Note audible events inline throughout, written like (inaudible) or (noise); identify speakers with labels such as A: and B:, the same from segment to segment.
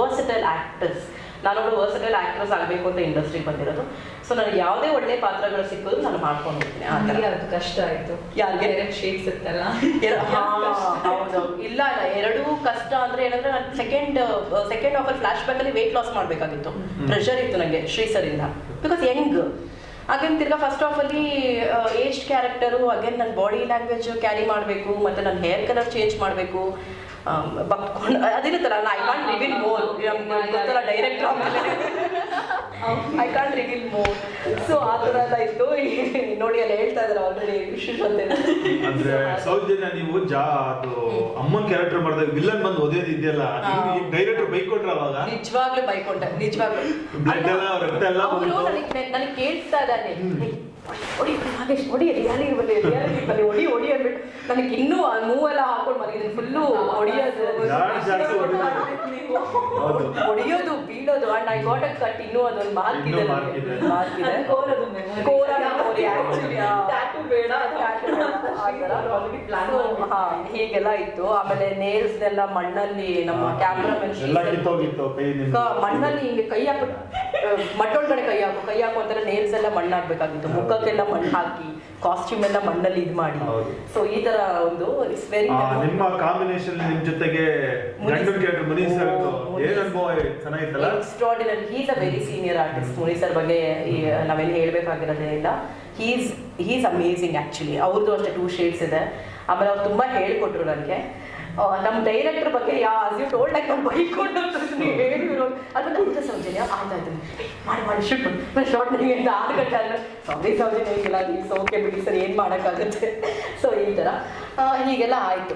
A: Versatile actors ನಾನೊಬ್ಬಳು versatile actress ಆಗಬೇಕು ಅಂತ ಇಂಡಸ್ಟ್ರಿ ಬಂದಿರೋದು. ಸೊ ನನಗೆ ಯಾವುದೇ ಒಳ್ಳೆ ಪಾತ್ರಗಳು ಸಿಕ್ಕೋದು ನಾನು ಮಾಡ್ಕೊಂಡು ಹೋಗ್ತೀನಿ ಆ ಥರ.
B: ಅದು ಕಷ್ಟ ಆಯ್ತು.
A: ಯಾರ್ಗೆ?
B: ಶೇಡ್ಸ್ ಇತ್ತಲ್ಲ. (laughs)
A: ಹೌದು. ಇಲ್ಲ ಇಲ್ಲ. ಎರಡೂ ಕಷ್ಟ ಅಂದ್ರೆ ಏನಂದ್ರೆ ನಾನು second second offer flashback ಅಲ್ಲಿ ವೇಟ್ ಲಾಸ್ ಮಾಡಬೇಕಾಗಿತ್ತು. ಪ್ರೆಷರ್ ಇತ್ತು ನನಗೆ ಶ್ರೀ ಸರ್ ಇಂದ ಬಿಕಾಸ್ ಯಂಗ್ ಹಾಗೇನ್ ತಿರ್ಗಾ ಫಸ್ಟ್ ಆಫ್ ಅಲ್ಲಿ ಏಜ್ ಕ್ಯಾರೆಕ್ಟರು ಅಗೇನ್ ನನ್ನ ಬಾಡಿ ಲ್ಯಾಂಗ್ವೇಜ್ ಕ್ಯಾರಿ ಮಾಡಬೇಕು ಮತ್ತೆ ನನ್ನ ಹೇರ್ ಕಲರ್ ಚೇಂಜ್ ಮಾಡಬೇಕು. ಬಕ್ಕೊಂಡು ಅದಿರುತ್ತಲ್ಲ ಐ ಕಾಂಟ್ ರಿವೀಲ್ ಮೋರ್ ಗೊತ್ತಲ್ಲ director I can't reveal more so ಆ ಥರ ಎಲ್ಲ ಇತ್ತು ನೋಡಿ ಅಲ್ಲಿ ಹೇಳ್ತಾ ಇದ್ದಾರೆ ಆಲ್ರೆಡಿ ವಿಶೇಷ ಅಂತ
C: ಅಂದ್ರೆ ಸೌಜನ್ಯ ನೀವು ಜಾ ಅದು ಅಮ್ಮನ್ ಕ್ಯಾರೆಕ್ಟರ್ ಮಾಡಿದಾಗ ವಿಲ್ಲನ್ ಬಂದು ಓದೋದು ಇದೆಯಲ್ಲ ಡೈರೆಕ್ಟರ್ ಬೈಕ್ ಕೊಟ್ರ ಅವಾಗ?
A: ನಿಜವಾಗ್ಲೂ ಬೈಕೊಂಡೆ ನಿಜವಾಗ್ಲೂ. ನನಗೆ ಕೇಳ್ತಾ ಇದ್ದಾನೆ ಹೊಡಿ ನಾಗೇಶ್ ಒಡಿ ರಿಯಾಲಿಗೆ ಬರಲಿ ರಿಯಾಲಿಗೆ ಬರಲಿ ಹೊಡಿ ಹೊಡಿ ಅಂದ್ಬಿಟ್ಟು. ನನಗೆ ಇನ್ನೂ ಆ ಮೂವೆಲ್ಲ ಹಾಕೊಂಡು ಮಲಗಿದ್ದೀನಿ. ಫುಲ್ಲು ಹೊಡಿಯೋದು
C: ಹೊಡಿಯೋದು.
A: ಬೀಳೋದು and I got a cut ಇನ್ನೂ ಅದೊಂದು ಮಾರ್ಕ್ ಇದೆ. ಮಾರ್ಕ್ ಇದೆ.
B: ಕೋರದು.
A: ಕೋರ
B: ಬೇಡ,
A: ಹೀಗೆಲ್ಲ ಇತ್ತು. ಆಮೇಲೆ ನೇಲ್ಸ್ ಎಲ್ಲ ಮಣ್ಣಲ್ಲಿ ನಮ್ಮ ಕ್ಯಾಮ್ರಾಮನ್
C: ಎಲ್ಲ ಕಿತ್ತೋಗಿತ್ತು ಕೈ ನಿಮ್ದು.
A: ಕ- ಮಣ್ಣಲ್ಲಿ ಹಿಂಗೆ ಕೈ ಹಾಕು ಮಟ್ಟೊಳಗಡೆ ಕೈ ಹಾಕು ಕೈ ಹಾಕು ಅಂತಾರೆ ನೇಲ್ಸ್ ಎಲ್ಲ ಮಣ್ಣಾಗ್ಬೇಕಾಗಿತ್ತು ಮುಖಕ್ಕೆಲ್ಲ ಮಣ್ಣು ಹಾಕಿ ಕಾಸ್ಟ್ಯೂಮ್ ಎಲ್ಲ ಮಣ್ಣಲ್ಲಿ ಇದು ಮಾಡಿ.
C: ಹೌದು.
A: ಸೊ ಈ ತರ ಒಂದು ಇಟ್ಸ್ ವೆರಿ
C: ಆ, ನಿಮ್ಮ ಕಾಂಬಿನೇಷನ್ ನಿಮ್ ಜೊತೆಗೆ ಸರ್
A: ಓ.
C: ಏನ್ ಅನುಭವ ಚೆನ್ನಾಗಿತ್ತಲ್ಲ?
A: Extraordinary he's a very senior artist Muni sir ಬಗ್ಗೆ ಈ- ನಾವೇನು ಹೇಳ್ಬೇಕಾಗಿರೋದೇನಿಲ್ಲ ಹೀಸ್ ಹೀಸ್ ಅಮೇಸಿಂಗ್ ಆ್ಯಕ್ಚುಲಿ ಅವ್ರದ್ದು ಅಷ್ಟೇ ಟೂ ಶೇಡ್ಸ್ ಇದೆ. ಆಮೇಲೆ ಅವ್ರು ತುಂಬಾ ಹೇಳ್ಕೊಟ್ರು ನನಗೆ ನಮ್ಮ ಡೈರೆಕ್ಟರ್ ಬಗ್ಗೆ, ಯಾ ಯು ಟೋಲ್ಡ್ ಲೈಕ್ ನಮ್ಮ ಬೈಕೊಂಡು ಹೇಳಿದ್ರು. ಅದು ನಂತರ ಸೌಜನ್ಯ ಆಯ್ತಾಯ್ತು ಮಾಡಿ ಮಾಡಿ ಶೂಟ್ ಮಾಡಿ ಶಾರ್ಟ್ ನನಗೆ ಆರು ಗಂಟೆ ಆದ್ರೆ. ಸಾರಿ ಸೌಜನ್ಯ ಇಲ್ಲ ನೀವು ಓಕೆ ಬಿಡಿ ಸರ್, ಏನು ಮಾಡೋಕ್ಕಾಗುತ್ತೆ? ಸೊ ಈ ಥರ ಹೀಗೆಲ್ಲ ಆಯಿತು.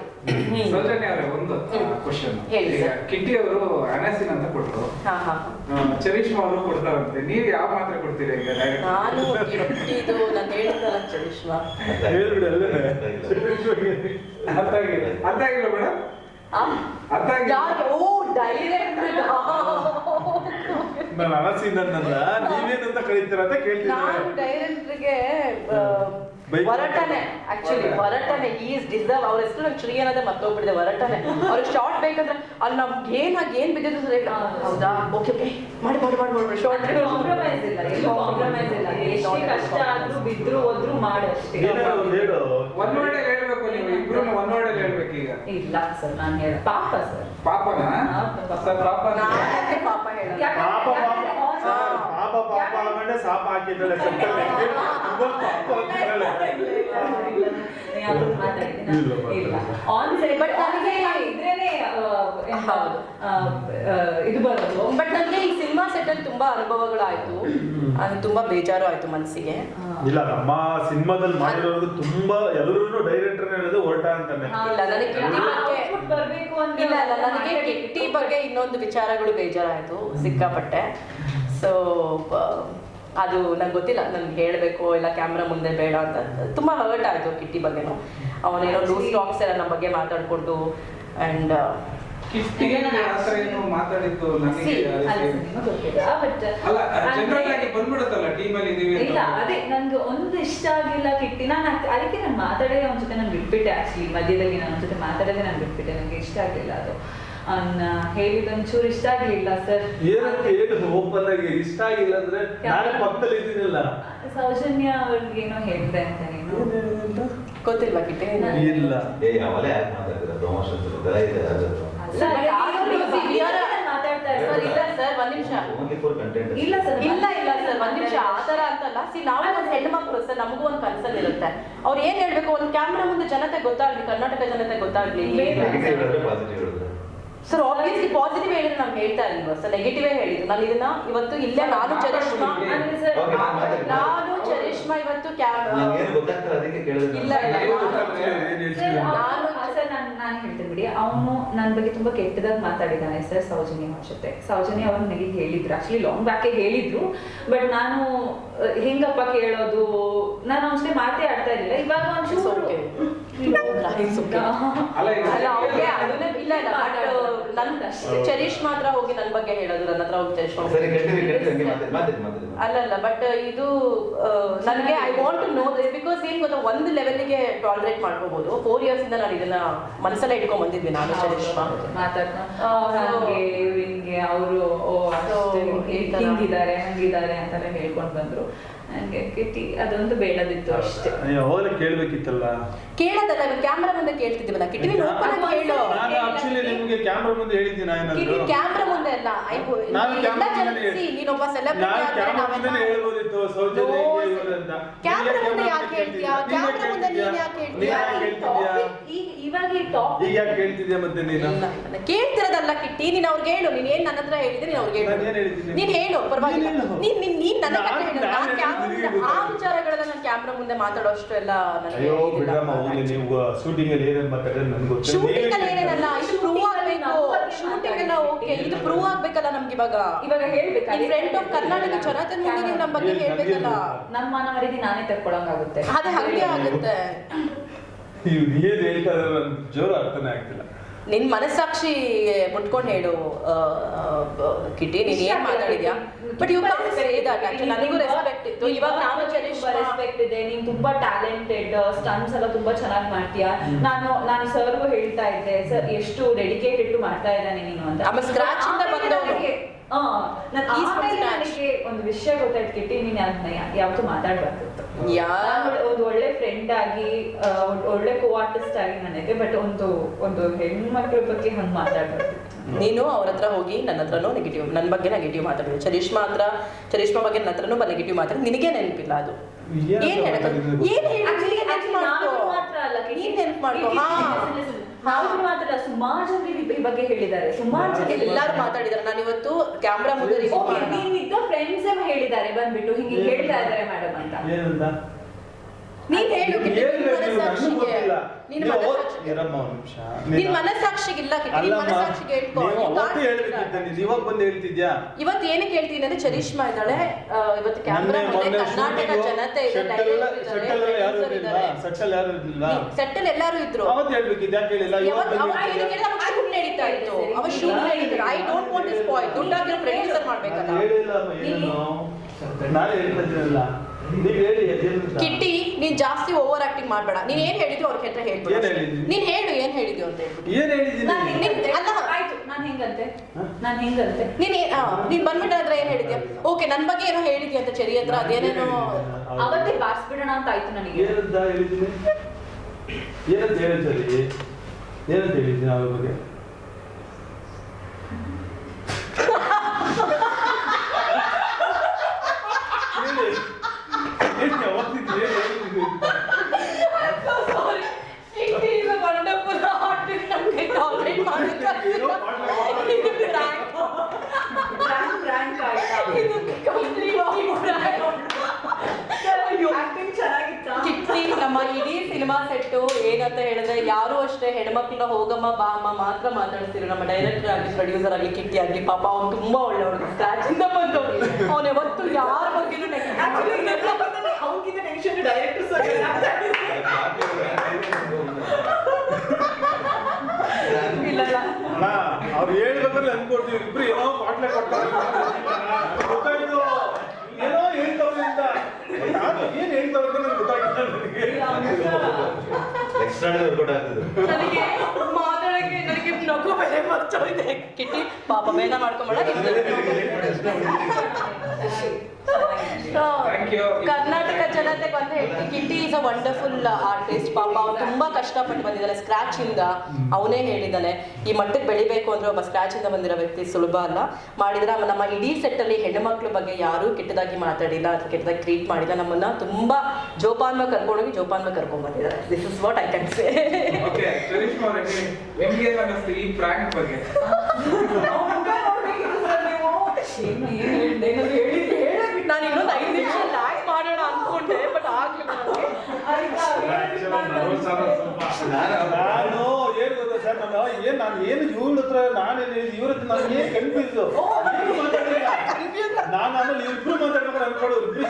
D: ಸೌಜನ್ಯ ಅವರೇ ಒಂದು. ಕ್ವಶನ್
A: ಹೇಳಿ
D: ಈಗ
A: ಸರ್.
D: ಕಿಟ್ಟಿ ಅವರು ಅನಾಸಿನ್ ಅಂತ ಕೊಟ್ಟರು
A: ಹಾಂ ಹಾಂ.
D: ಚರಿಷ್ಮಾ ಅವರು ಕೊಡ್ತಾರಂತೆ. ನೀವು ಯಾವ ಮಾತ್ರ ಕೊಡ್ತೀರಾ ಈಗ direct?
A: ನಾನು ಇದು ನಾನು ಹೇಳಿದ್ನಲ್ಲ ಚರಿಷ್ಮಾ.
C: ಹೇಳ್ಬಿಡಿ
D: ಅರ್ಥ ಆಗಿಲ್ಲ. ಅರ್ಥ ಆಗಿಲ್ಲ ಮೇಡಮ್?
A: ಆ?
D: ಅರ್ಥ ಆಗಿಲ್ಲ?
A: ಓ ಡೈರೆಕ್ಟ್
C: ನೀವೇನಂತ ಕರೀತೀರ ಅಂತ ಕೇಳ್ತಿದ್ದಾರೆ
A: ನಾನು ಡೈರೆಕ್ಟ್ರಿಗೆ ಹೊರಟನೆ ಆಕ್ಚುಲಿ ಹೊರಟನೆ ಈಸ್ ಡಿಸರ್ವ್ ಅವ್ರ ಹೆಸರು ನಂಗೆ ಏನಾದ್ರೆ ಅನ್ನೋದೇ ಮರ್ತೋಗ್ಬಿಟ್ಟಿದೆ ಹೊರಟನೆ ಅವ್ರಿಗೆ ಶಾರ್ಟ್ ಬೇಕಂದ್ರೆ ಅಲ್ಲಿ ನಮ್ಗೆ ಏನಾಗಿ ಏನ್ ಬಿದ್ದಿದ್ದು ಸರಿ. ಹೌದಾ. ಓಕೆ ಓಕೆ ಮಾಡಿ ಮಾಡಿ ಮಾಡಿ ಮಾಡಿ. ಶಾರ್ಟ್
B: ಕಾಂಪ್ರಮೈಸ್ ಇಲ್ಲ ಕಾಂಪ್ರಮೈಸ್ ಇಲ್ಲ. ಎಷ್ಟು ಕಷ್ಟ ಆದ್ರೂ ಬಿದ್ರು ಹೋದ್ರು ಮಾಡಿ ಅಷ್ಟೇ.
C: ಒಂದು
D: ಒನ್ ವರ್ಡ್ ಹೇಳ್ಬೇಕು ನೀವು ಇಬ್ರು ಒನ್ ವರ್ಡ್ ಹೇಳ್ಬೇಕು ಈಗ.
B: ಇಲ್ಲ ಸರ್ ನಾನು ಹೇಳ ಪಾಪ ಸರ್.
D: ಪಾಪನಾ?
B: ಪಾಪ.
D: ಸರ್ ಪಾಪನ?
A: ನಾನೇ ಪಾಪ ಹೇಳೋದು?
C: ಪಾಪ ಪಾಪ. ಆಮೇಲೆ ಸಾಪ ಹಾಕಿದ್ದಾಳೆ ಹಾಕಿದ್ದಾಳೆ
B: ಸೈಡ್ ಬಟ್
A: ನನಗೆ
B: ಇದ್ರೇನೆ ಇದು ಬರೋದು.
A: ಬಟ್ ನನಗೆ ಈ ಸಿನಿಮಾ ಸೆಟ್ಟಲ್ಲಿ ತುಂಬಾ ಅನುಭವಗಳಾಯ್ತು. ಅದು ತುಂಬಾ ಬೇಜಾರು ಆಯ್ತು ಮನಸ್ಸಿಗೆ
C: ಇಲ್ಲ ನಮ್ಮ ಸಿನಿಮಾದಲ್ಲಿ ಮಾಡಿರೋದು ತುಂಬಾ ಎಲ್ಲರೂ ಡೈರೆಕ್ಟರ್ ಹೇಳೋದು ಹೊರಟ ಅಂತಾನೆ
A: ಇಲ್ಲ, ನನಗೆ ಕಿಟ್ಟಿ ಬಗ್ಗೆ-
B: Output ಅಂತ
A: ಇಲ್ಲ ಇಲ್ಲ ನನಗೆ ಕಿಟ್ಟಿ ಬಗ್ಗೆ ಇನ್ನೊಂದು ವಿಚಾರಗಳು ಬೇಜಾರಾಯಿತು ಸಿಕ್ಕಾಪಟ್ಟೆ. ಸೊ ಅದು ನಂಗೆ ಗೊತ್ತಿಲ್ಲ ನನ್ಗೆ ಹೇಳಬೇಕು ಇಲ್ಲ ಕ್ಯಾಮ್ರಾ ಮುಂದೆ ಬೇಡ ಅಂತ. ತುಂಬ ಹರ್ಟ್ ಆಯಿತು ಕಿಟ್ಟಿ ಬಗ್ಗೆನೂ ಅವನೇನೋ ಲೂಸ್ ಟಾಕ್ಸ್ ಎಲ್ಲ ನಮ್ಮ ಬಗ್ಗೆ ಮಾತಾಡ್ಕೊಂಡು ಆ್ಯಂಡ್
D: ಕಿಟ್ಟಿಗೆ ಆತರ ಏನು ಮಾತಾಡಿದ್ದು ನನಗೆ
B: ಅಲ್ಲ
D: ಅದಕ್ಕೆ-
B: ಸರ್, ನಿಮಗೆ ಗೊತ್ತಿಲ್ಲ ಬಟ್
D: ಅಲ್ಲ ಜನರಲ್ ಆಗಿ ಬಂದ್ಬಿಡುತ್ತಲ್ಲ ಟೀಮಲ್ಲಿ ಇದೀವಿ
B: ಇಲ್ಲ ಅದೇ ನನ್ಗೆ ಒಂದು ಇಷ್ಟ ಆಗಿಲ್ಲ ಕಿಟ್ಟಿ. ನಾನು ಅದಕ್ಕೆ ನಾನು ಮಾತಾಡೋದೇ ಅವನ ಜೊತೆ ನಾನು ಬಿಟ್ಬಿಟ್ಟೆ ಆಕ್ಚುಲಿ ಮಧ್ಯದಲ್ಲಿ ನನ್ನ ಜೊತೆ ಮಾತಾಡೋದೇ ನಾನು ಬಿಟ್ಬಿಟ್ಟೆ. ನನಗೆ ಇಷ್ಟ ಆಗಲಿಲ್ಲ ಅದು. ಅವ್ನ ಹೇಳಿದ ಒಂಚೂರು ಇಷ್ಟ ಆಗಲಿಲ್ಲ ಸರ್.
C: ಏನಂತ ಹೇಳು ಓಪನ್ ಆಗಿ? ಇಷ್ಟ ಆಗಿಲ್ಲ ಅಂದ್ರೆ ನಾನು ಪಕ್ಕದಲ್ಲಿ ಇದ್ದೀನಿಲ್ಲ.
B: ಸೌಜನ್ಯ ಅವ್ರಿಗೆ ಏನೋ ಹೇಳಿದೆ ಅಂತ? ನೀನು
A: ಗೊತ್ತಿಲ್ವಾ ಕಿಟ್ಟಿ.
C: ಇಲ್ಲ.
E: ಏ ಅವಲೇ ಯಾಕೆ ಮಾತಾಡ್ತೀರಾ ಪ್ರಮೋಷನ್ಸ್ ಇದೆಲ್ಲ ಇದೆ ಅದರದ್ದು
A: ಇಲ್ಲ ಸರ್ ಒಂದ್ ನಿಮಿಷ.
E: ಓನ್ಲಿ ಕಂಟೆಂಟ್
B: ಇಲ್ಲ ಸರ್
A: ಇಲ್ಲ ಇಲ್ಲ ಸರ್ ಒಂದ್ ನಿಮಿಷ. ಆ ಥರ ಅಂತಲ್ಲ. ಸಿ ನಾವು ಒಂದು ಹೆಣ್ಮಕ್ಳು ಸರ್ ನಮಗೂ ಒಂದು ಕನ್ಸಲ್ ಇರುತ್ತೆ. ಅವ್ರು ಏನ್ ಹೇಳ್ಬೇಕು? ಒಂದು ಕ್ಯಾಮ್ರಾ ಮುಂದೆ ಜನತೆ ಗೊತ್ತಾಗ್ಲಿ ಕರ್ನಾಟಕ ಜನತೆ ಗೊತ್ತಾಗ್ಲಿ.
E: ಪಾಸಿಟಿವ್ ಹೇಳಿದ್ರೆ
A: ನಾನು ಹೇಳ್ತಾ ಇಲ್ವಾ? ಸರ್ ನೆಗೆಟಿವೇ ಹೇಳಿದ್ರು ನಾನು ಇದನ್ನ ಇವತ್ತು ಇಲ್ಲೇ ನಾನು ಚರಿಷ್ಮಾ
B: ಸರ್
E: ನಾನು
A: ಚರಿಷ್ಮಾ ಇವತ್ತು ಕ್ಯಾಮ್ರಾ
E: ನಿಮ್ಗೆ ಗೊತ್ತಾಗ್ತದೆ ಅದಕ್ಕೆ ಕೇಳಿದ್ರೆ
A: ಇಲ್ಲ, ನಾನು-
B: ಅವ್ನು- ಸರ್ ನಾನು ನಾನು ಹೇಳ್ತೀನಿ ಬಿಡಿ. ಅವನು ನನ್ನ ಬಗ್ಗೆ ತುಂಬಾ ಕೆಟ್ಟದಾಗಿ ಮಾತಾಡಿದ್ದಾನೆ ಸರ್ ಸೌಜನ್ಯ ಅವ್ರ ಜೊತೆ. ಸೌಜನ್ಯ ಅವ್ರು ನನಗೆ ಹೇಳಿದ್ರು. ಆಕ್ಚುಲಿ ಲಾಂಗ್ ಬ್ಯಾಕ್ ಹೇಳಿದ್ರು. ಬಟ್ ನಾನು ಹೆಂಗಪ್ಪ ಕೇಳೋದು? ನಾನು ಅವನ ಜೊತೆ ಮಾತೇ ಆಡ್ತಾ ಇರಲಿಲ್ಲ. ಇವಾಗ
A: ಒಂದು
B: ಒಂಚೂರು.
D: ಅಲ್ಲ
A: ಇಲ್ಲ. ಇಲ್ಲ ಬಟ್ ನನ್ ಚರೀಶ್ ಮಾತ್ರ ಹೋಗಿ ನನ್ನ ಬಗ್ಗೆ ಹೇಳೋದು ನನ್ನ ಹತ್ರ ಹೋಗಿ ಚರೀಶ್
E: ಸರಿ ಕಂಟಿನ್ಯೂ ಕಂಟಿನ್ಯೂ ಮಾತಾಡಿ ಮಾತಾಡಿ ಮಾತಾಡಿ.
A: ಅಲ್ಲಲ್ಲ ಬಟ್ ಇದು ನನಗೆ I want to know this because ಏನ್ ಗೊತ್ತಾ ಒಂದು ಲೆವೆಲ್ಗೆ ಟಾಲರೇಟ್ ಮಾಡ್ಕೋಬಹುದು ಫೋರ್ ಇಯರ್ಸ್ ಇಂದ ನಾನು ಇದನ್ನ ಮನಸ್ಸಲ್ಲೇ ಇಟ್ಕೊಂಡ್ ಬಂದಿದ್ವಿ ನಾನು ಚರಿಷ್ಮಾ.
B: ಅವರು. ಹಿಂಗಿದ್ದಾರೆ ಹಂಗಿದ್ದಾರೆ ಅಂತೆಲ್ಲ ಹೇಳ್ಕೊಂಡ್ ಬಂದ್ರು. ನಂಗೆ ಕಿಟಿ ಅದೊಂದು ಬೇಡದಿತ್ತು ಅಷ್ಟೇ.
C: ಅಯ್ಯೋ ಅವಾಗಲೇ ಕೇಳ್ಬೇಕಿತ್ತಲ್ಲ.
A: ಕೇಳೋದಲ್ಲ ಕ್ಯಾಮ್ರಾ ಮುಂದೆ ಕೇಳ್ತಿದ್ದೀವಲ್ಲ ಕಿಟಿ ನೀನು ಓಪನ್ ಆಗಿ ಹೇಳು.
C: ನಾನು ಆಕ್ಚುಲಿ ನಿಮಗೆ ಕ್ಯಾಮ್ರಾ ಮುಂದೆ ಹೇಳಿದ್ದೀನಿ
A: ಕಿಟಿ
C: ಏನಾದ್ರು.
A: ಕ್ಯಾಮ್ರಾ ಮುಂದೆ ಅಲ್ಲ. ಐ
C: ನಾನು
A: ಎಲ್ಲ
C: ಕ್ಯಾಮ್ರಾ ಮುಂದೆ
A: ಸಿ ನೀನು ನೀನೊಬ್ಬ ಸೆಲೆಬ್ರಿಟಿ
C: ನಾನು ಕ್ಯಾಮ್ರಾ ಮುಂದೆ ಹೇಳ್ಬೋದಿತ್ತು ಸೌಜನ್ಯ ಹಿಂಗೆ ಇವ್ರು ಅಂತ.
A: ಕ್ಯಾಮ್ರಾ ಮುಂದೆ
C: ಯಾಕೆ
A: ಹೇಳ್ತೀಯಾ?
C: ನೀನ್
A: ಕ್ಯಾಮ್ರಾ ಮುಂದೆ ನೀನು ಯಾಕೆ
C: ನೀನ್
A: ಹೇಳ್ತೀಯಾ
B: ಈಗ ಇವಾಗ ಈ ಟಾಪಿಕ್
C: ಈಗ ಯಾಕೆ ಹೇಳ್ತಿದ್ಯಾ ಮತ್ತೆ ನೀನು.
A: ಕೇಳ್ತಿರೋದಲ್ಲ ಕಿಟ್ಟಿ ನೀನು ಅವ್ರಿಗೆ ಹೇಳು. ನೀನು ಏನ್ ನನ್ನ ಹತ್ರ ಹೇಳಿದ್ರೆ ನೀನು ಅವ್ರಿಗೆ ಹೇಳು? ನೀನ್ ಹೇಳು ಪರವಾಗಿಲ್ಲ.
C: ನೀನ್ ನೀನು
A: ನೀನ್ ನೀನ್ ನೀನ್ ನನ್ನ ಹತ್ರ
C: ನಾನ್-
A: ಹೇಳು.
C: ನಾನ್
A: ನಾನ್ ಕ್ಯಾಮ್ರಾ
C: ನಿನಗೆ
A: ಆ
C: ಗೊತ್ತು.
A: ವಿಚಾರಗಳನ್ನ ನಾನು ಕ್ಯಾಮ್ರಾ ಮುಂದೆ ಮಾತಾಡೋಷ್ಟು ಎಲ್ಲ ನನಗೆ
C: ಅಯ್ಯೋ ಬಿಡಮ್ಮ ಹೋಗ್ಲಿ ನೀವು ಶೂಟಿಂಗ್ ಅಲ್ಲಿ ಏನೇನ್ ಮಾತಾಡಿದ್ರೆ ನನ್ಗೆ ಗೊತ್ತು
A: ಶೂಟಿಂಗ್ ಅಲ್ಲಿ ಏನೇನಲ್ಲ ಇದು ಪ್ರೂವ್ ಆಗ್ಬೇಕು. ಶೂಟಿಂಗ್ ಎಲ್ಲ ಓಕೆ ಇದು ಪ್ರೂವ್ ಆಗ್ಬೇಕಲ್ಲ ನಮ್ಗೆ ಇವಾಗ?
B: ಇವಾಗ ಹೇಳ್ಬೇಕಾ
A: ಇನ್ ಫ್ರಂಟ್ ಆಫ್ ಕರ್ನಾಟಕ ಜನತೆ ಮುಂದೆ ನೀವು ನಮ್ಮ ಬಗ್ಗೆ ಹೇಳ್ಬೇಕಲ್ಲ?
B: ಮಾನ ಮರ್ಯಾದೆ ನಾನೇ ತಕ್ಕೊಳಂಗಾಗುತ್ತೆ
A: ಅದೇ ಹಂಗೆ ಆಗುತ್ತೆ.
C: ಇವ್ರು ಏನ್ ಹೇಳ್ತಾ ಇದಾರೆ ಜೋರು ಅರ್ಥನೇ ಆಗ್ತಿಲ್ಲ.
A: ನಿನ್ ಮನಸ್ಸಾಕ್ಷಿ ಮುಟ್ಕೊಂಡು ಹೇಳು ಕಿಟಿ ನೀನ್ ಏನ್ ಮಾತಾಡಿದ್ಯಾ? But you can't say that actually ನನಗೂ ರೆಸ್ಪೆಕ್ಟ್ ಇತ್ತು. ಇವಾಗ ನಾನು ಚರಿಷ್ಮಾ
B: ರೆಸ್ಪೆಕ್ಟ್ ಇದೆ. ನೀನ್ ತುಂಬಾ ಟ್ಯಾಲೆಂಟೆಡ್ ಸ್ಟನ್ಸ್ ಎಲ್ಲ ತುಂಬಾ ಚೆನ್ನಾಗಿ ಮಾಡ್ತೀಯಾ? ನಾನು ನಾನು ಸರ್ಗೂ ಹೇಳ್ತಾ ಇದ್ದೆ ಸರ್ ಎಷ್ಟು ಡೆಡಿಕೇಟೆಡ್ ಮಾಡ್ತಾ ಇದ್ದಾನೆ ನೀನು ಅಂತ.
A: ಆಮೇಲೆ ಸ್ಕ್ರಾಚ್ ಇಂದ ಬಂದವ್ನು.
B: ನನಗೆ- ಒಂದು ವಿಷಯ ಗೊತ್ತಾಯ್ತು ಕಿಟ್ಟಿ ನೀನ್ ಅದನ್ನ ಯಾವತ್ತೂ ಮಾತಾಡ್ಬಾರ್ದಿತ್ತು. ಒಂದು ಒಳ್ಳೆ ಫ್ರೆಂಡ್ ಆಗಿ ಆ, ಒಳ್ಳೆ ಕೋ ಆರ್ಟಿಸ್ಟ್ ಆಗಿ ನನಗೆ ಬಟ್ ಒಂದು ಒಂದು ಹೆಣ್ಮಕ್ಳ ಬಗ್ಗೆ ಹಂಗ್ ಮಾತಾಡ್ಬಾರ್ದು
A: ನೀನು ಅವ್ರ ಹತ್ರ ಹೋಗಿ ನನ್ನ ಹತ್ರನೂ ನೆಗೆಟಿವ್ ನನ್ನ ಬಗ್ಗೆ ನೆಗೆಟಿವ್ ಮಾತಾಡಿದ್ರು ಚರಿಷ್ಮಾ ಹತ್ರ ಚರಿಷ್ಮಾ ಬಗ್ಗೆ ನನ್ನ ಹತ್ರನೂ ನೆಗೆಟಿವ್ ಮಾತಾಡಿ. ನಿನಗೆ ನೆನಪಿಲ್ಲ ಅದು. ಏನ್
C: ಹೇಳಕ್?
A: ಏನ್ ಹೇಳಿ
B: ನಾನು
A: ನೆನ್ಪ್ ಮಾಡ್ಕೊ. ಹಾ.
B: ಮಾತ್ರ ಸುಮಾರು ಜನರಿಗೆ ಈ ಬಗ್ಗೆ ಹೇಳಿದ್ದಾರೆ. ಸುಮಾರು ಜನ
A: ಎಲ್ಲಾರು ಮಾತಾಡಿದಾರೆ ನಾನು ಇವತ್ತು ಕ್ಯಾಮ್ರಾ ಮುಂದೆ
B: ಫ್ರೆಂಡ್ಸ್ ಹೇಳಿದ್ದಾರೆ. ಬಂದ್ಬಿಟ್ಟು ಹಿಂಗೆ ಹೇಳ್ತಾ ಇದ್ದಾರೆ ಮೇಡಮ್ ಅಂತ.
A: ಹೇಳು ನಿನ್? ಮನಸ್ಸಾಕ್ಷಿಗೆ. ಮನಸ್ಸಾಕ್ಷಿಗಿಲ್ಲ ಕಿಟ್ಟಿ ನಿನ್ ಮನಸ್ಸಾಕ್ಷಿಗೆ ಹೇಳ್ಕೊ.
C: ಇವಾಗ ಬಂದು ಹೇಳ್ತಿದ್ಯಾ?
A: ಇವತ್ತು ಏನಕ್ಕೆ ಹೇಳ್ತೀನಿ ಅಂದ್ರೆ ಚರಿಷ್ಮಾ ಇದ್ದಾಳೆ. ಇವತ್ತು ಕ್ಯಾಮ್ರಾ ಮುಂದೆ ಕರ್ನಾಟಕ ಜನತೆ ಇದೆ
C: ಎಲ್ಲ ಯಾರು?
A: ಸೆಟ್ಟಲ್ ಎಲ್ಲಾರು ಇದ್ರು.
C: ಅವತ್ತು ಯಾಕೆ ಹೇಳಿಲ್ಲ?
A: ನಡೀತಾ ಇತ್ತು. ಅವ ಶೂಟ್ ನಡೀತಾ I don't want to spoil ದುಡ್ಡಾಗಿರೋ producer ಮಾಡ್ಬೇಕಲ್ಲ.
C: ನಾನು ಹೇಳಿಲ್ಲ ನಾನು ಹೇಳ್ತಾ ಇದ್ದೀನಲ್ಲ.
A: ಕಿಟ್ಟಿ ನೀನ್ ಜಾಸ್ತಿ ಓವರ್ ಆಕ್ಟಿಂಗ್ ಮಾಡ್ಬೇಡ. ನೀನ್ ಏನ್ ಹೇಳಿದ್ರು ಅವ್ರ ಹತ್ರ ಹೇಳ್ಬಿಡು. ನೀನ್ ಹೇಳು ಏನ್ ಹೇಳಿದ್ಯೋ ಅಂತ
B: ನಾನ್ ನಾನ್ ಹೆಂಗಂತೆ.
C: ಹ?
B: ನಾನ್ ಹೆಂಗಂತೆ.
A: ನೀನ್ ಏ- ನೀನ್ ಬಂದ್ಬಿಟ್ಟ ಹತ್ರ ಏನ್ ಹೇಳಿದ್ಯಾ? ಓಕೆ ನನ್ ಬಗ್ಗೆ ಏನೋ ಹೇಳಿದ್ಯಾ ಅಂತ ಚರಿ ಹತ್ರ? ಅದೇನೇನೋ
B: ಅವತ್ತೇ ಬಾರ್ಸ್ಬಿಡೋಣ ಅಂತ ಆಯ್ತು ನನಗೆ.
C: ಏನಂತ ಹೇಳಿದ್ರಿ? ಏನಂತ ಹೇಳಿದ್ರಿ ಏನಂತ ಹೇಳಿದ್ದೀನಿ ಅವ್ರ ಬಗ್ಗೆ ಹೇಳಿ. ಹೇಳಿ, ಅವತ್ತಿದ್ದು ಏನ್ ಹೇಳಿದ್ದೀನಿ ಅಂತ.
A: ಸಾರಿ Kitty is a wonderful artist ನಮ್ಗೆ tolerate ಮಾಡೋಕ್ಕಾಗ್ತಿಲ್ಲ.
C: ಏನೋ ಮಾಡ್ಲಿಕ್ಕೆ
A: ಇದು prank.
B: ಬ್ರ್ಯಾಂಡ್ ಬ್ರ್ಯಾಂಡ್ ಆಯ್ತಾ
A: ಇದು completely prank. ಅಯ್ಯೋ.
B: ಆಕ್ಟಿಂಗ್ ಚೆನ್ನಾಗಿತ್ತಾ
A: ಕಿಟ್ಟಿ ನಮ್ಮ ಇಡೀ ಸಿನಿಮಾ ಸೆಟ್ಟು ಏನಂತ ಹೇಳಿದ್ರೆ ಯಾರು ಅಷ್ಟೇ ಹೆಣ್ಮಕ್ಳನ್ನ ಹೋಗಮ್ಮ ಬಾ ಅಮ್ಮ ಮಾತ್ರ ಮಾತಾಡ್ತಿರು. ನಮ್ಮ ಡೈರೆಕ್ಟರ್ ಆಗಲಿ ಪ್ರೊಡ್ಯೂಸರ್ ಆಗಲಿ ಕಿಟ್ಟಿ ಆಗಲಿ ಪಾಪ ಅವ್ನು ತುಂಬಾ ಒಳ್ಳೆಯವಳು ಸ್ಕ್ರಾಚಿಂದ ಬಂದು ಅವ್ನು ಯಾವತ್ತು ಯಾರ ಬಗ್ಗೆನೂ
B: ಅವ್ನಿಗಿಂತ ಟೆನ್ಷನ್ ಡೈರೆಕ್ಟರ್ಸ್
A: ಇಲ್ಲ ಇಲ್ಲ.
C: ಅಣ್ಣ ಅವ್ರು ಹೇಳಿದ್ರೆ ಅನ್ಕೊಡ್ತೀವಿ ಇಬ್ರು ಏನೋ ಪಾಟ್ಲೆ ಕೊಟ್ಟಾರೆ ನನಗೆ
A: ಮಾತಾಡಕ್ಕೆ ನನಗೆ ಬೆಲೆ ಬೇರೆ ಬರ್ತಾ ಇದೆ. ಕಿಟ್ಟಿ ಪಾಪ ಬೇಗ. ಕರ್ನಾಟಕ ಜನತೆ ಒಂದು ಹೇಳ್ತೀನಿ Kitty is a wonderful artist ಪಾಪ ಅವ್ನು ತುಂಬಾ ಕಷ್ಟಪಟ್ಟು ಬಂದಿದ್ದಾನೆ ಸ್ಕ್ರಾಚ್ ಇಂದ ಅವನೇ ಹೇಳಿದ್ದಾನೆ. ಈ ಮಟ್ಟಕ್ಕೆ ಬೆಳಿಬೇಕು ಅಂದ್ರೆ ಒಬ್ಬ ಸ್ಕ್ರಾಚ್ ಇಂದ ಬಂದಿರೋ ವ್ಯಕ್ತಿ ಸುಲಭ ಅಲ್ಲ. ಮಾಡಿದ್ರೆ ನಮ್ಮ ಇಡೀ ಸೆಟ್ ಅಲ್ಲಿ ಹೆಣ್ಣುಮಕ್ಳ ಬಗ್ಗೆ ಯಾರೂ ಕೆಟ್ಟದಾಗಿ ಮಾತಾಡಿಲ್ಲ ಅಥವಾ ಕೆಟ್ಟದಾಗಿ ಟ್ರೀಟ್ ಮಾಡಿಲ್ಲ. ನಮ್ಮನ್ನ ತುಂಬಾ ಜೋಪಾನ್ವ ಕರ್ಕೊಂಡೋಗಿ ಜೋಪಾನ್ವ ಕರ್ಕೊಂಡ್ ಬಂದಿದ್ದಾರೆ. This is what I can say
D: ಏನ್ ಪ್ರಾಂಕ್ ಬಗ್ಗೆ
A: ನಾನು ಇನ್ನೊಂದು ಐದು ನಿಮಿಷ ಮಾಡೋಣ ಅನ್ಕೊಂಡೆ ಬಟ್ ಆಗ್ಲಿಲ್ಲ
C: ನಾನು ಏನು ಗೊತ್ತಾ ಏನ್ ಏನು ಇವ್ರ ಹತ್ರ ನಾನೇನು ಇವ್ರ ಹತ್ರ ನಾನು ಏನು ಏನು ನಾನು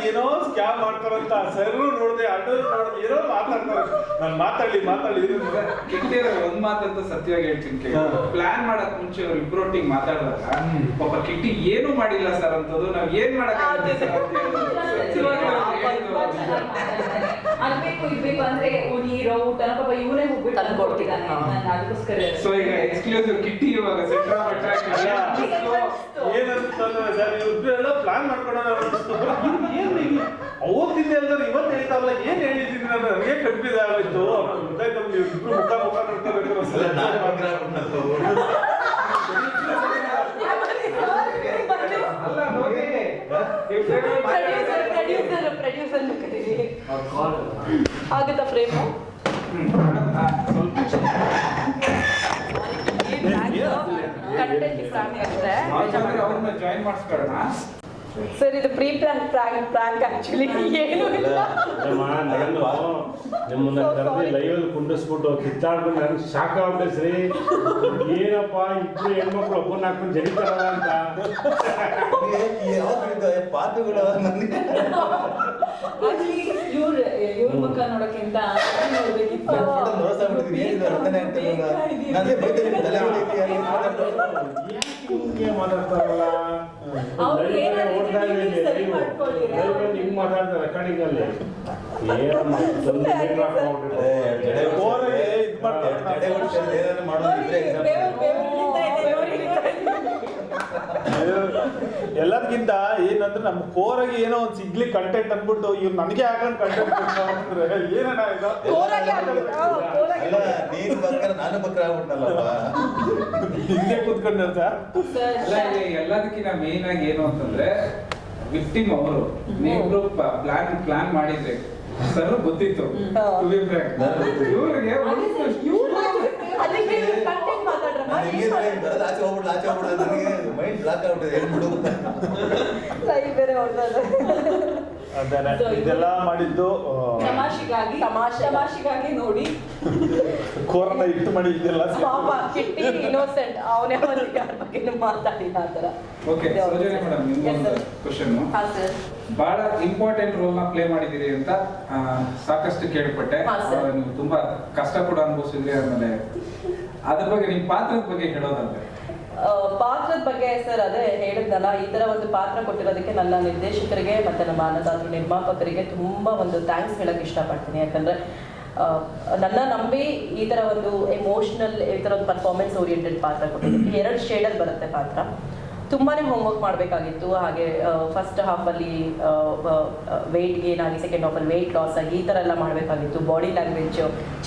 C: ಏನೋ ಸ್ಕ್ಯಾಮ್ ಮಾಡ್ತಾರಂತ ಸರ್ ನೋಡಿದೆ ಅಡ್ಡ ನೋಡಿದೆ ಏನೋ ಮಾತಾಡ್ತಾರೆ. ನಾನು ಮಾತಾಡ್ಲಿ ಮಾತಾಡ್ಲಿ. ಕಿಟ್ಟಿ
D: ಕಿಟ್ಟಿಯರ ಒಂದ್ ಮಾತಂತ ಸತ್ಯವಾಗಿ ಹೇಳ್ತೀನಿ ಕೇಳಿ. ಪ್ಲಾನ್ ಮಾಡಕ್ ಮುಂಚೆ ಅವ್ರು ಇಬ್ರೊಟ್ಟಿಗೆ ಮಾತಾಡಿದಾಗ ಪಾಪ ಕಿಟ್ಟಿ ಏನು ಮಾಡಿಲ್ಲ ಸರ್ ಅಂತದ್ದು ನಾವ್ ಏನ್ ಮಾಡಕ್ ಅಂತ ಹೇಳಿದ್ರು.
B: ಅದ್ಬೇಕು ಅಂದ್ರೆ ಓ ನೀರು ಊಟ ಪಾಪ ಇವನೇ ಹೋಗ್ಬಿಟ್ಟು
A: ತಂದು ಕೊಡ್ತಿದ್ದಾನೆ.
B: ನಾನು ಅದಕ್ಕೋಸ್ಕರ
D: ಸೊ ಈಗ ಎಕ್ಸ್ಕ್ಲೂಸಿವ್ ಕಿಟ್ಟಿ ಇವಾಗ ಸೆಟ್ರಾ
C: ಏನಂತಂದ್ರೆ ಸರ್ ಇವ್ರೆಲ್ಲ ಪ್ಲಾನ್ ಮಾಡ್ಕೊಳ್ಳೋಣ ಏನು (laughs) ಏನ್ ಅವತ್ತಿಂದ ಎಲ್ಲರೂ ಇವತ್ತು ಹೇಳ್ತಾವಲ್ಲ ಏನ್ ಹೇಳಿದ್ದೀನಿ ನಾನು? ನನಗೆ ಕನ್ಫ್ಯೂಸ್ ಆಗಿತ್ತು ಗೊತ್ತಾಯ್ತು ಇಬ್ರು ಮುಖ ಮುಖ ನೋಡ್ಕೋಬೇಕು
A: ಆಗುತ್ತಾ ಫ್ರೇಮು ಕಂಟೆಂಟ್
D: ಜಾಯಿನ್ ಮಾಡಿಸ್ಕೊಳ್ಳೋಣ.
A: ಸರ್ ಇದು pre plan prank prank actually ಏನು ಇಲ್ಲ
F: ಅಮ್ಮ ನಾನು ನಿಮ್ಮನ್ನ ಕರೆದು ಲೈವಲ್ಲಿ ಕುಂಡಿಸ್ಬಿಟ್ಟು ಕಿತ್ತಾಡ್ಬಿಟ್ಟು ನನಗೆ ಶಾಕ್ ಆಗ್ಬಿಟ್ಟೆ ಸರಿ ಏನಪ್ಪ ಇಬ್ರು ಹೆಣ್ಮಕ್ಳು ಒಬ್ಬನ ಹಾಕೊಂಡು ಜಡಿತಾರಲ್ಲ ಅಂತ
E: ಈ ಯಾವ್ದು ಹೇಳಿದ್ದು? ಪಾತ್ರಗಳು ನನಗೆ
B: ಇವ್ರ ಇವ್ರ ಮುಖ ನೋಡಕ್ಕಿಂತ ಅವ್ನ್ ನೋಡ್ಬೇಕಿತ್ತು
E: ನಾನು ಫೋಟೋ ನೋಡ್ಸಾಬಿಟ್ಟಿದ್ದೀನಿ. ಏನಿದು ಅರ್ಥನೇ ಆಗ್ತಿಲ್ಲ ನಾನು. ನಾನೇ ಬೈತೀನಿ, ತಲೆ ಹೊಡಿತೀಯ, ನೀನ್ ಮಾತಾಡ್ತಾ
F: ಯಾಕೆ ಹಿಂಗೆ ಮಾತಾಡ್ತಾರಲ್ಲ? ಹಿಂಗ್ ಮಾತಾಡ್ತಾರೆ ರೆಕಾರ್ಡಿಂಗ್ ಅಲ್ಲಿ
E: ಜಡೆ
C: ಮಾಡ್ತಾರೆ.
E: ಜಡೆ ಏನಾದ್ರು ಮಾಡೋದಿದ್ರೆ.
C: ಎಲ್ಲದಕ್ಕಿಂತ ಏನಂದ್ರೆ ನಮ್ಮ ಕೋರಾಗಿ ಏನೋ ಒಂದು ಸಿಗ್ಲಿ ಕಂಟೆಂಟ್ ಅನ್ಬಿಟ್ಟು ಇವ್ರು ನನಗೆ ಹಾಕೊಂಡು ಕಂಟೆಂಟ್ ಅಂದ್ರೆ ಏನಣ್ಣ ಇದು?
E: ನೀನು ಆಗ್ಬಿಟ್ನಲ್ಲಪ್ಪ.
D: ಹಿಂದೆ ಎಲ್ಲದಕ್ಕಿಂತ ಮೇನ್ ಆಗಿ ಏನು ಅಂತಂದ್ರೆ ವಿಕ್ಟಿಮ್ ಅವರು ನೀವು ಪ್ಲಾನ್ ಪ್ಲಾನ್ ಮಾಡಿದ್ರೆ ಸರ್ ಗೊತ್ತಿತ್ತು. ಇವ್ರಿಗೆ
A: ಅದಕ್ಕೆ ಕಂಟೆಂಟ್ ಮಾತಾಡ್ರಮ್ಮ
E: ನಾನು ಹೆಂಗಿದ್ರೆ ಬರೋದು ಆಚೆ ಹೋಗ್ಬಿಡ್ಲು ಆಚೆ ಹೋಗ್ಬಿಡ್ಲು ನನಗೆ ಮೈಂಡ್ ಬ್ಲಾಕ್ ಆಗ್ಬಿಟ್ಟಿದೆ. ಹೇಳ್ಬಿಡು ಬಿಡು
A: ಲೈವ್ ಬೇರೆ ಹೊಡ್ದಲ್ಲ
C: ಅದೇನೆ ಇದೆಲ್ಲ ಮಾಡಿದ್ದು
B: ತಮಾಷೆಗಾಗಿ
A: ತಮಾಷೆ.
B: ತಮಾಷೆಗಾಗಿ ನೋಡಿ.
C: ಕೋರನ ಇಟ್ಟು ಮಾಡಿ ಇದೆಲ್ಲ
A: ಪಾಪ ಕಿಟ್ಟಿ ಇನ್ನೋಸೆಂಟ್ ಅವನೇ ಅವನಿಗೆ ಯಾರ ಬಗ್ಗೆನೂ ಮಾತಾಡಿಲ್ಲ ಆ ಥರ.
D: ಓಕೆ ಸೌಜನ್ಯ ಮೇಡಮ್ ನಿಮ್ಗೊಂದು. ಕ್ವಶನ್
A: ಹಾಂ ಸರ್
D: ಬಹಳ ಇಂಪಾರ್ಟೆಂಟ್ ರೋಲ್ನ ಪ್ಲೇ ಮಾಡಿದಿರಿ ಅಂತ ಸಾಕಷ್ಟು ಕೇಳ್ಪಟ್ಟೆ. ನೀವು ತುಂಬಾ ಕಷ್ಟ ಕೂಡ ಅನುಭವಿಸಿದ್ರಿ ಆಮೇಲೆ. ಅದ್ರ ಬಗ್ಗೆ ನಿಮ್ ಪಾತ್ರದ ಬಗ್ಗೆ ಹೇಳೋದಾದ್ರೆ.
A: ಪಾತ್ರದ ಬಗ್ಗೆ ಸರ್ ಅದೇ ಹೇಳಿದ್ನಲ್ಲ, ಈ ತರ ಒಂದು ಪಾತ್ರ ಕೊಟ್ಟಿರೋದಕ್ಕೆ ನನ್ನ ನಿರ್ದೇಶಕರಿಗೆ ಮತ್ತೆ ನಮ್ಮ ಅನ್ನದಾತರು ನಿರ್ಮಾಪಕರಿಗೆ ತುಂಬಾ ಒಂದು ಥ್ಯಾಂಕ್ಸ್ ಹೇಳಕ್ ಇಷ್ಟಪಡ್ತೀನಿ. ಯಾಕಂದ್ರೆ ನನ್ನ ನಂಬಿ ಈ ತರ ಒಂದು ಎಮೋಷನಲ್ ಈ ತರ ಒಂದು ಪರ್ಫಾರ್ಮೆನ್ಸ್ ಓರಿಯೆಂಟೆಡ್ ಪಾತ್ರ ಕೊಟ್ಟಿದ್ದಕ್ಕೆ. ಎರಡು ಅಲ್ಲಿ ಬರುತ್ತೆ ಪಾತ್ರ. ತುಂಬಾನೇ ಹೋಮ್ವರ್ಕ್ ಮಾಡಬೇಕಾಗಿತ್ತು. ಹಾಗೆ ಫಸ್ಟ್ ಹಾಫಲ್ಲಿ ವೆಯ್ಟ್ ಗೇನ್ ಆಗಿ ಸೆಕೆಂಡ್ ಹಾಫಲ್ಲಿ ವೆಯ್ಟ್ ಲಾಸ್ ಆಗಿ, ಈ ಥರ ಎಲ್ಲ ಮಾಡಬೇಕಾಗಿತ್ತು. ಬಾಡಿ ಲ್ಯಾಂಗ್ವೇಜ್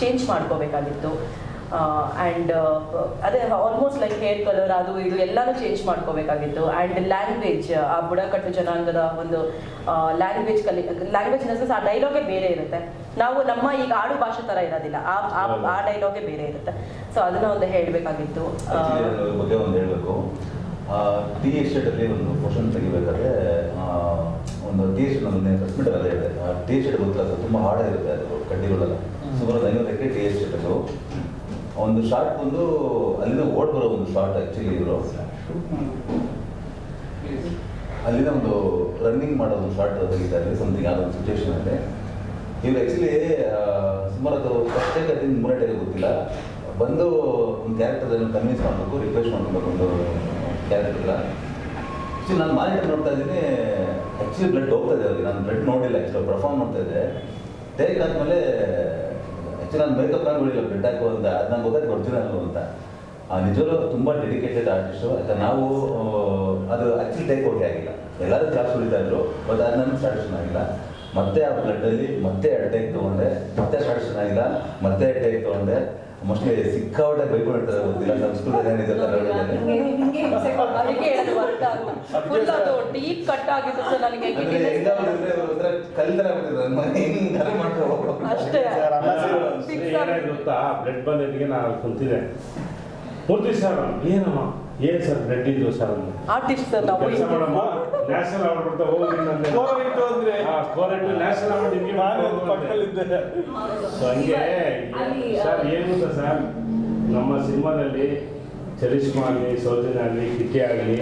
A: ಚೇಂಜ್ ಮಾಡ್ಕೋಬೇಕಾಗಿತ್ತು. ಆ್ಯಂಡ್ ಅದೇ ಆಲ್ಮೋಸ್ಟ್ ಲೈಕ್ ಹೇರ್ ಕಲರ್ ಅದು ಇದು ಎಲ್ಲಾನು ಚೇಂಜ್ ಮಾಡ್ಕೋಬೇಕಾಗಿತ್ತು. ಆ್ಯಂಡ್ ಲ್ಯಾಂಗ್ವೇಜ್ ಆ ಬುಡಕಟ್ಟು ಜನಾಂಗದ ಒಂದು ಲ್ಯಾಂಗ್ವೇಜ್ ಕಲಿ ಲ್ಯಾಂಗ್ವೇಜ್ ಇನ್ ಆ ಡೈಲಾಗೆ ಬೇರೆ ಇರುತ್ತೆ. ನಾವು ನಮ್ಮ ಈಗ ಆಡು ಭಾಷೆ ಥರ ಇರೋದಿಲ್ಲ. ಆ ಆ- ಡೈಲಾಗೆ ಬೇರೆ ಇರುತ್ತೆ. ಸೊ ಅದನ್ನ ಒಂದು ಹೇಳಬೇಕಾಗಿತ್ತು.
E: ಬಗ್ಗೆ ಒಂದು ಹೇಳಬೇಕು. ಟಿ ಅಲ್ಲಿ ಒಂದು ಕ್ವಶನ್ ತೆಗಿಬೇಕಾದ್ರೆ ಒಂದು ಟಿ ಶರ್ಟ್ ಒಂದು ಕಸ್ಮಿಟರ್ ಅದೇ ಇದೆ. ಟಿ ಎಸ್ಟೇಟ್ ಗೊತ್ತಿಲ್ಲ ತುಂಬ ಹಾರ್ಡ್ ಇರುತ್ತೆ ಅದು ಕಡ್ಡಿಗಳೆಲ್ಲ. ಸುಮಾರು ಐವತ್ತಕ್ಕೆ ಟಿ ಎಸ್ಟೇಟ್ ಅದು ಒಂದು ಶಾರ್ಟ್ ಬಂದು ಅಲ್ಲಿಂದ ಓಡ್ ಬರೋ ಒಂದು ಶಾರ್ಟ್ ಆ್ಯಕ್ಚುಲಿ ಇವರು ಅಲ್ಲಿಂದ ಒಂದು ರನ್ನಿಂಗ್ ಮಾಡೋ ಒಂದು ಶಾರ್ಟ್ ತೆಗಿತಾರೆ ಸಮಥಿಂಗ್ ಆದ ಒಂದು ಸಿಚುವೇಶನ್ ಅಲ್ಲಿ. ಇವ್ರು ಆ್ಯಕ್ಚುಲಿ ಸುಮಾರು ಅದು ಫಸ್ಟ್ ಟೇಕ್ ಅದರಿಂದ ಮೂರನೇ ಗೊತ್ತಿಲ್ಲ. ಬಂದು ಒಂದು ಕ್ಯಾರೆಕ್ಟರ್ ಕನ್ವಿನ್ಸ್ ಮಾಡಬೇಕು ರಿಕ್ವೆಸ್ಟ್ ಮಾಡ್ಕೊಬೇಕು ಒಂದು ಕ್ಯಾರೆಕ್ಟರ್ ಆ್ಯಕ್ಚುಲಿ ನಾನು ಮಾನಿಟರ್ ನೋಡ್ತಾ ಇದ್ದೀನಿ. ಆ್ಯಕ್ಚುಲಿ ಬ್ಲಡ್ ಹೋಗ್ತಾ ಇದೆ ಅವ್ರಿಗೆ. ನಾನು ಬ್ಲಡ್ ನೋಡಿಲ್ಲ ಆ್ಯಕ್ಚುಲಿ ಪರ್ಫಾರ್ಮ್ ಮಾಡ್ತಾ ಇದ್ದೆ ಟೇಕ್ ಆದಮೇಲೆ ನಾನು ನೋಡಿಲ್ಲ ಬ್ಲಡ್ ಹಾಕೋ ಅಂತ. ಅದು ನಂಗೆ ಗೊತ್ತಾಯ್ತು ನಾನು ಅಂತ. ತುಂಬ ಡೆಡಿಕೇಟೆಡ್ ಆರ್ಟಿಸ್ಟು ಯಾಕಂದ್ರೆ ನಾವು ಅದು ಆ್ಯಕ್ಚುಲಿ ಓಕೆ ಆಗಿಲ್ಲ. ಎಲ್ಲರೂ ಕ್ಲಾಸ್ ಹೊಡಿತಾ ಇದ್ರು ಬಟ್ ಅದು ನನ್ನ ಸ್ಯಾಟಿಸ್ಫೈ ಆಗಿಲ್ಲ. ಮತ್ತೆ ಆ ಬ್ಲಡ್ಡಲ್ಲಿ ಮತ್ತೆ ಎರಡು ಟೇಕ್ ತೊಗೊಂಡೆ. ಮತ್ತೆ ಸ್ಯಾಟಿಸ್ಫೈ ಆಗಿಲ್ಲ. ಮತ್ತೆ ಟೇಕ್ ತೊಗೊಂಡೆ. ಮೋಸ್ಟ್ಲಿ ಸಿಕ್ಕಾಪಟ್ಟೆ ಬೈಕೊಂಡಿರ್ತಾರೆ ಗೊತ್ತಿಲ್ಲ ಸಂಸ್ಕೃತ ಏನಿದೆ ಕನ್ನಡದಲ್ಲಿ
A: ಅದಕ್ಕೆ ಹೇಳೋದು ವರ್ಕ್ ಫುಲ್ ಅದು ಡೀಪ್ ಕಟ್ ಆಗಿತ್ತು ಸರ್ ನನಗೆ
E: ಕಲ್ತರ
A: ಅಷ್ಟೇ.
F: ಗೊತ್ತಾ? ಬ್ಲಡ್ ಬಂದಿದ್ದಕ್ಕೆ ನಾನು ಕುಂತಿದ್ದೆ. ಮೂರ್ತಿ ಸರ್ ಏನಮ್ಮ? ಏನ್ sir blood sir.
A: Artist sir ನಾವು
F: ಕೆಲಸ ಮಾಡಮ್ಮ? ನ್ಯಾಷನಲ್ ಅವಾರ್ಡ್ ಕೋರೆಂಟ್ ಅವಾರ್ಡ್
C: ನಾನು. ಪಕ್ಕದಲ್ಲಿದ್ದೆ.
F: ಸೊ ಹಂಗೆ ಸರ್ ಏನು ಸರ್? ನಮ್ಮ ಸಿನಿಮಾದಲ್ಲಿ ಚರಿಷ್ಮಾ ಆಗಲಿ ಸೌಜನ್ಯ ಆಗಲಿ ಕಿಟ್ಟಿ ಆಗಲಿ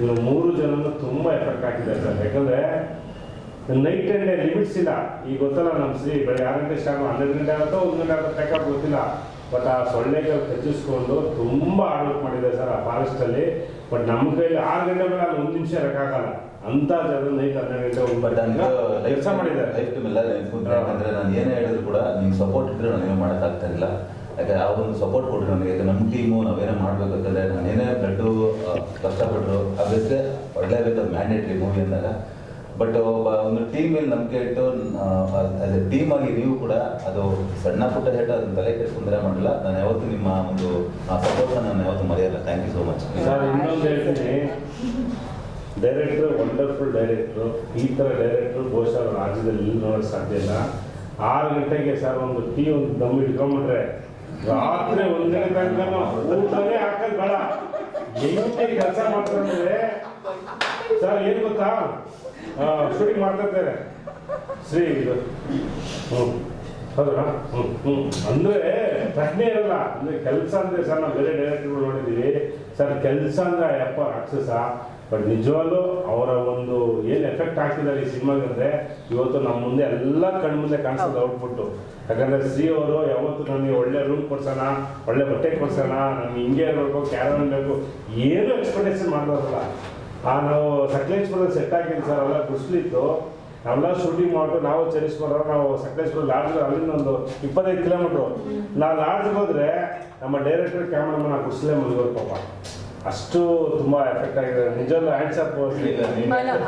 F: ಇವರು ಮೂರು ಜನನು ತುಂಬ ಎಫೆಕ್ಟ್ ಹಾಕಿದ್ದಾರೆ ಸರ್. ಯಾಕಂದರೆ ನೈಟ್ ಅಂಡ್ ಡೇ ಲಿಮಿಟ್ಸ್ ಇಲ್ಲ. ಈಗ ಗೊತ್ತಲ್ಲ ನಮ್ಮ ಶ್ರೀ ಬೆಳಗ್ಗೆ ಆರು ಗಂಟೆ ಸ್ಟಾರ್ಟ್ ಹನ್ನೆರಡು ಗಂಟೆ ಆಗುತ್ತೋ ಒಂದು ಗಂಟೆ ಆಗುತ್ತೋ ಗೊತ್ತಿಲ್ಲ. ಬಟ್ ಆ ಸೊಳ್ಳೆಗಳು ಕಚ್ಚಿಸ್ಕೊಂಡು ತುಂಬ ಆಡೋಟ್ ಮಾಡಿದೆ ಸರ್ ಆ ಫಾರೆಸ್ಟಲ್ಲಿ ಬಟ್ ನಮ್ಮ ಕೈಲಿ ಆರು ಗಂಟೆ ಮೇಲೆ ಅಲ್ಲಿ ಒಂದು ನಿಮಿಷ ಇರೋಕ್ಕಾಗಲ್ಲ ಅಂತ ಜನ ನೈಟ್ ಹನ್ನೆರಡು ಗಂಟೆ
E: ಬಟ್ ನನಗೆ
F: ಕೆಲಸ ಮಾಡಿದ್ದಾರೆ.
E: ಲೈಫ್ ನಾನು ಏನೇ ಹೇಳಿದ್ರು ಕೂಡ ನಿಮ್ಗೆ ಸಪೋರ್ಟ್ ಇದ್ರೆ ನಾನು ಏನೂ ಮಾಡೋಕ್ಕಾಗ್ತಾ ಇಲ್ಲ. ಯಾಕಂದ್ರೆ ಆ ಒಂದು ಸಪೋರ್ಟ್ ಕೊಟ್ಟರು ನನಗೆ ನಮ್ಮ ಟೀಮು ನಾವೇನೋ ಮಾಡಬೇಕಂತಂದರೆ ನಾನು ಏನೇ ಬ್ಲಡ್ಡು ಕಷ್ಟಪಟ್ಟರು ಅದಕ್ಕೆ ಒಳ್ಳೇಬೇಕು ಅದು ಮ್ಯಾಂಡೇಟ್ರಿ ಮೂವಿ ಅಂದಾಗ ಬಟ್ ಒಬ್ಬ ಒಂದು ಟೀಮ್ ಮೇಲೆ ನಂಬಿಕೆ ಇಟ್ಟು ಆಸ್ ಟೀಮ್ ಆಗಿ ನೀವು ಕೂಡ ಅದು ಸಣ್ಣ ಪುಟ್ಟ ಹೇಟ ಅದನ್ನ ತಲೆ ಕೆಡಿಸ್ಕೊಂಡ್ರೆ ಮಾಡಲ್ಲ. ನಾನು ಯಾವತ್ತು ನಿಮ್ಮ ಒಂದು, ಆ ಸಪೋರ್ಟ್ನ ನಾನು ಯಾವತ್ತು ಮರೆಯಲ್ಲ. Thank you so much
F: sir ಇನ್ನೊಂದು ಹೇಳ್ತೀನಿ. ಡೈರೆಕ್ಟ್ರು ವಂಡರ್ಫುಲ್ ಡೈರೆಕ್ಟ್ರು ಈ ಥರ ಡೈರೆಕ್ಟ್ರು ಬಹುಶಃ ರಾಜ್ಯದಲ್ಲಿ ನೋಡಕ್ ಸಾಧ್ಯ ಇಲ್ಲ. ಆರು ಗಂಟೆಗೆ ಸರ್ ಒಂದು ಟೀ ಒಂದು ದಮ್ ಇಟ್ಕೊಂಡ್ಬಿಟ್ರೆ ರಾತ್ರಿ ಒಂದು ತನಕ ಊಟನೇ ಬೇಡ. ಕೆಲಸ ಮಾಡ್ತಾರೆ ಸರ್, ಏನು ಗೊತ್ತಾ? ಶೂಟಿಂಗ್ ಮಾಡ್ತಾ ಇದ್ದಾರೆ ಶ್ರೀ ಇದು. ಹ್ಞೂ ಹೌದಾ? ಹ್ಞೂ ಹ್ಞೂ ಅಂದರೆ ಪ್ರಶ್ನೆ ಇರಲ್ಲ. ಅಂದರೆ ಕೆಲಸ ಅಂದರೆ ಸರ್ ನಾವು ಬೇರೆ ಡೈರೆಕ್ಟರ್ಗಳು ನೋಡಿದ್ದೀವಿ ಸರ್ ಕೆಲಸ ಅಂದ್ರೆ ಯಪ್ಪ ರಾಕ್ಷಸ. ಬಟ್ ನಿಜವಾಗ್ಲೂ ಅವರ ಒಂದು ಏನು ಎಫೆಕ್ಟ್ ಹಾಕ್ತಿದ್ದಾರೆ ಈ ಸಿನಿಮಾಗೆ ಅಂದರೆ ಇವತ್ತು ನಮ್ಮ ಮುಂದೆ ಎಲ್ಲ ಕಣ್ಣು ಮುಂದೆ ಕಾಣಿಸೋದು ಔಟ್ಪುಟ್ಟು ಯಾಕಂದ್ರೆ ಶ್ರೀ ಅವರು ಯಾವತ್ತು ನಮಗೆ ಒಳ್ಳೆ ರೂಮ್ ಕೊಡ್ಸೋಣ ಒಳ್ಳೆ ಬಟ್ಟೆ ಕೊಡ್ಸೋಣ ನಮ್ಗೆ ಹಿಂಗೆ ಇರಬೇಕು ಕ್ಯಾರನ್ ಬೇಕು. ಏನು ಎಕ್ಸ್ಪೆಕ್ಟೇಷನ್ ಮಾಡೋದಲ್ಲ ಆ ನಾವು ಸಕಲೇಶ್ಪುರದ ಸೆಟ್ ಆಗಿದೆ ಸರ್ ಅವೆಲ್ಲ ಕುಸ್ಲಿತ್ತು ನಾವೆಲ್ಲ ಶೂಟಿಂಗ್ ಮಾಡ್ಬಿಟ್ಟು ನಾವು ಚರಿಸ್ಕೊಂಡ್ರೆ ನಾವು ಸಕಲೇಶ್ಪುರ ಲಾಡ್ಜ್ ಅಲ್ಲಿಂದ ಒಂದು ಇಪ್ಪತ್ತೈದು ಕಿಲೋಮೀಟ್ರು ನಾವು ಲಾಡ್ಜ್ಗೆ ಹೋದ್ರೆ ನಮ್ಮ ಡೈರೆಕ್ಟರ್ ಕ್ಯಾಮ್ರಾಮನ್ ಆ ಕುಸ್ಲೇ ಮುಗಿದ್ರು ಪಾಪ. ಅಷ್ಟು ತುಂಬಾ ಎಫೆಕ್ಟ್ ಆಗಿದೆ. ನಿಜವಾಗ್ಲೂ ಹ್ಯಾಂಡ್ಸ್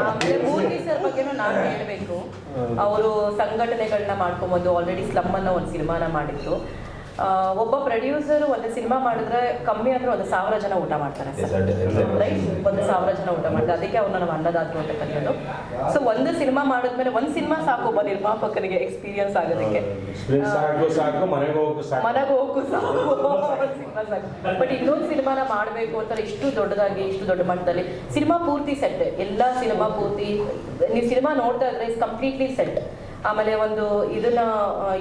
A: ಆಮೇಲೆ ಮೂರ್ತಿ ಸರ್ ಬಗ್ಗೆನೂ ನಾನು ಹೇಳಬೇಕು. ಅವರು ಸಂಘಟನೆಗಳನ್ನ ಮಾಡ್ಕೊಂಬಂದು ಆಲ್ರೆಡಿ ಸ್ಲಮ್ ಅನ್ನೋ ಒಂದು ಸಿನಿಮಾನ ಮಾಡಿದ್ರು. ಒಬ್ಬ ಪ್ರೊಡ್ಯೂಸರ್ ಒಂದು ಸಿನಿಮಾ ಮಾಡಿದ್ರೆ ಕಮ್ಮಿ ಅಂದ್ರೆ ಒಂದು ಸಾವಿರ ಜನ ಊಟ ಮಾಡ್ತಾರೆ. ಒಂದು ಸಾವಿರ ಜನ ಊಟ ಮಾಡ್ತಾರೆ. ಅದಕ್ಕೆ ಅವ್ರನ್ನ ನಾವು ಅನ್ನದಾದ್ರು ಅಂತ ಕರೆಯೋದು. ಸೊ ಒಂದು ಸಿನಿಮಾ ಮಾಡಿದ್ಮೇಲೆ ಒಂದು ಸಿನಿಮಾ ಸಾಕು ಒಬ್ಬ ನಿರ್ಮಾಪಕರಿಗೆ ಎಕ್ಸ್ಪೀರಿಯನ್ಸ್ ಆಗೋದಕ್ಕೆ.
F: ಮನೆಗೆ ಹೋಗು ಸಾಕು.
A: ಬಟ್ ಇನ್ನೊಂದು ಸಿನಿಮಾನ ಮಾಡಬೇಕು ಅಂತ ಇಷ್ಟು ದೊಡ್ಡದಾಗಿ ಇಷ್ಟು ದೊಡ್ಡ ಮಟ್ಟದಲ್ಲಿ ಸಿನಿಮಾ ಪೂರ್ತಿ ಸೆಟ್ ಎಲ್ಲ ಸಿನಿಮಾ ಪೂರ್ತಿ ನೀವು ಸಿನಿಮಾ ನೋಡ್ತಾ ಇದ್ರೆ ಇಸ್ ಕಂಪ್ಲೀಟ್ಲಿ ಸೆಟ್ ಆಮೇಲೆ ಒಂದು ಇದನ್ನ